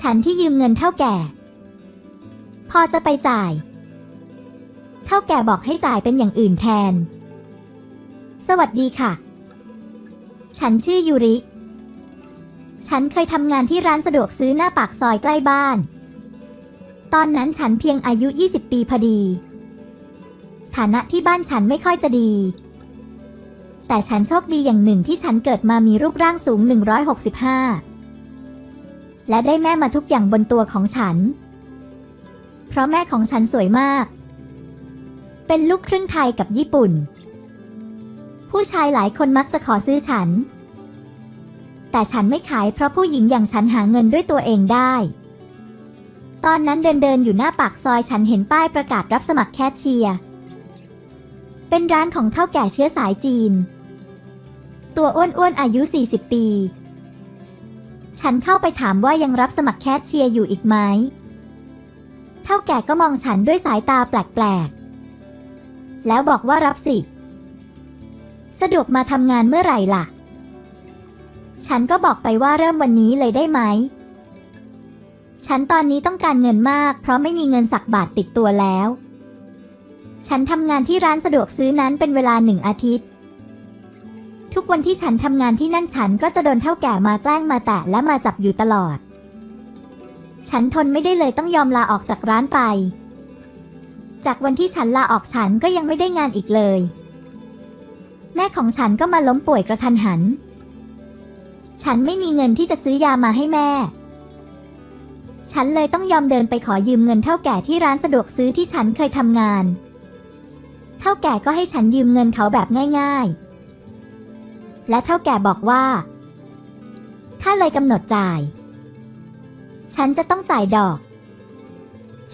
ฉันที่ยืมเงินเท่าแก่ พอจะไปจ่าย เท่าแก่บอกให้จ่ายเป็นอย่างอื่นแทน สวัสดีค่ะ ฉันชื่อยูริ ฉันเคยทำงานที่ร้านสะดวกซื้อหน้าปากซอยใกล้บ้าน ตอนนั้นฉันเพียงอายุ 20 ปีพอดี ฐานะที่บ้านฉันไม่ค่อยจะดีแต่ฉันโชคดีอย่างหนึ่งที่ฉันเกิดมามีรูปร่างสูง 165 และได้แม่มาทุกอย่างบนตัวของฉัน เพราะแม่ของฉันสวยมาก เป็นลูกครึ่งไทยกับญี่ปุ่น ผู้ชายหลายคนมักจะขอซื้อฉัน แต่ฉันไม่ขายเพราะผู้หญิงอย่างฉันหาเงินด้วยตัวเองได้ ตอนนั้นเดินเดินๆอยู่หน้าปากซอยฉันเห็นป้ายประกาศรับสมัครแคชเชียร์ เป็นร้านของเท่าแก่เชื้อสายจีน ตัวอ้วนๆอายุ 40 ปี ฉันเข้าไปถามว่ายังรับสมัครแคชเชียร์อยู่อีกไหม เท่าแก่ก็มองฉันด้วยสายตาแปลกๆ แล้วบอกว่ารับสิ สะดวกมาทำงานเมื่อไหร่ล่ะ ฉันก็บอกไปว่าเริ่มวันนี้เลยได้ไหม ฉันตอนนี้ต้องการเงินมาก เพราะไม่มีเงินสักบาทติดตัวแล้ว ฉันทำงานที่ร้านสะดวกซื้อนั้นเป็นเวลาหนึ่งอาทิตย์ ทุกวันที่ฉันทำงานที่นั่นฉันก็จะโดนเท่าแก่มาแกล้งมาแตะและมาจับอยู่ตลอด ฉันทนไม่ได้เลยต้องยอมลาออกจากร้านไป จากวันที่ฉันลาออกฉันก็ยังไม่ได้งานอีกเลย แม่ของฉันก็มาล้มป่วยกระทันหัน ฉันไม่มีเงินที่จะซื้อยามาให้แม่ ฉันเลยต้องยอมเดินไปขอยืมเงินเท่าแก่ที่ร้านสะดวกซื้อที่ฉันเคยทำงาน เท่าแก่ก็ให้ฉันยืมเงินเขาแบบง่าย ๆ และเท่าแก่บอกว่าถ้าเลยกำหนดจ่าย ฉันจะต้องจ่ายดอก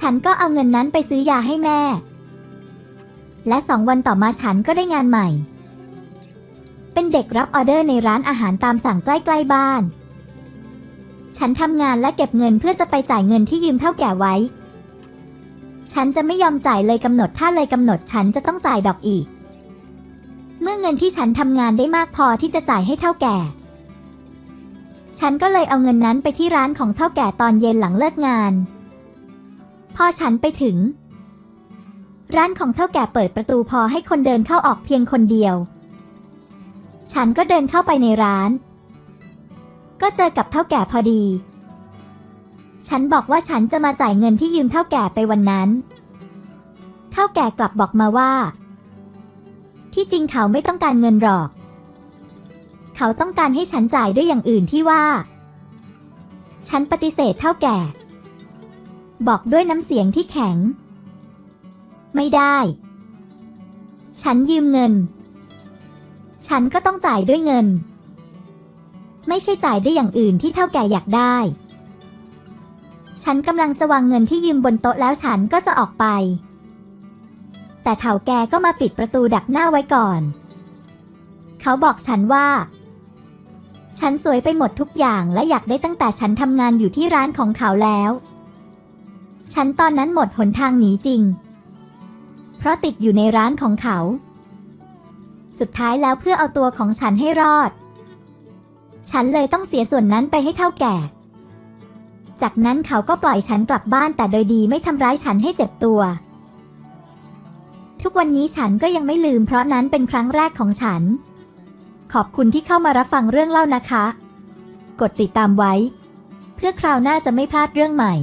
ฉันก็เอาเงินนั้นไปซื้อยาให้แม่ และสองวันต่อมาฉันก็ได้งานใหม่ เป็นเด็กรับออเดอร์ในร้านอาหารตามสั่งใกล้ๆบ้าน ฉันทำงานและเก็บเงินเพื่อจะไปจ่ายเงินที่ยืมเท่าแก่ไว้ ฉันจะไม่ยอมจ่ายเลยกำหนดถ้าเลยกำหนดฉันจะต้องจ่ายดอกอีก เมื่อเงินที่ฉันทำงานได้มากพอที่จะจ่ายให้เท่าแก่ ฉันก็เลยเอาเงินนั้นไปที่ร้านของเท่าแก่ตอนเย็นหลังเลิกงาน พอฉันไปถึง ร้านของเท่าแก่เปิดประตูพอให้คนเดินเข้าออกเพียงคนเดียว ฉันก็เดินเข้าไปในร้าน ก็เจอกับเท่าแก่พอดี ฉันบอกว่าฉันจะมาจ่ายเงินที่ยืมเท่าแก่ไปวันนั้น เท่าแก่กลับบอกมาว่า ที่จริงเขาไม่ต้องการเงินหรอก เขาต้องการให้ฉันจ่ายด้วยอย่างอื่นที่ว่า ฉันปฏิเสธเท่าแก่ บอกด้วยน้ำเสียงที่แข็ง ไม่ได้ ฉันยืมเงิน ฉันก็ต้องจ่ายด้วยเงิน ไม่ใช่จ่ายด้วยอย่างอื่นที่เท่าแก่อยากได้ ฉันกำลังจะวางเงินที่ยืมบนโต๊ะแล้วฉันก็จะออกไป แต่เถ่าแกก็มาปิดประตูดักหน้าไว้ก่อน เขาบอกฉันว่า ฉันสวยไปหมดทุกอย่างและอยากได้ตั้งแต่ฉันทำงานอยู่ที่ร้านของเขาแล้ว ฉันตอนนั้นหมดหนทางหนีจริง เพราะติดอยู่ในร้านของเขา สุดท้ายแล้วเพื่อเอาตัวของฉันให้รอด ฉันเลยต้องเสียส่วนนั้นไปให้เท่าแก่ จากนั้นเขาก็ปล่อยฉันกลับบ้านแต่โดยดีไม่ทำร้ายฉันให้เจ็บตัว ทุกวันนี้ฉันก็ยังไม่ลืมเพราะนั้นเป็นครั้งแรกของฉัน ขอบคุณที่เข้ามารับฟังเรื่องเล่านะคะ กดติดตามไว้ เพื่อคราวหน้าจะไม่พลาดเรื่องใหม่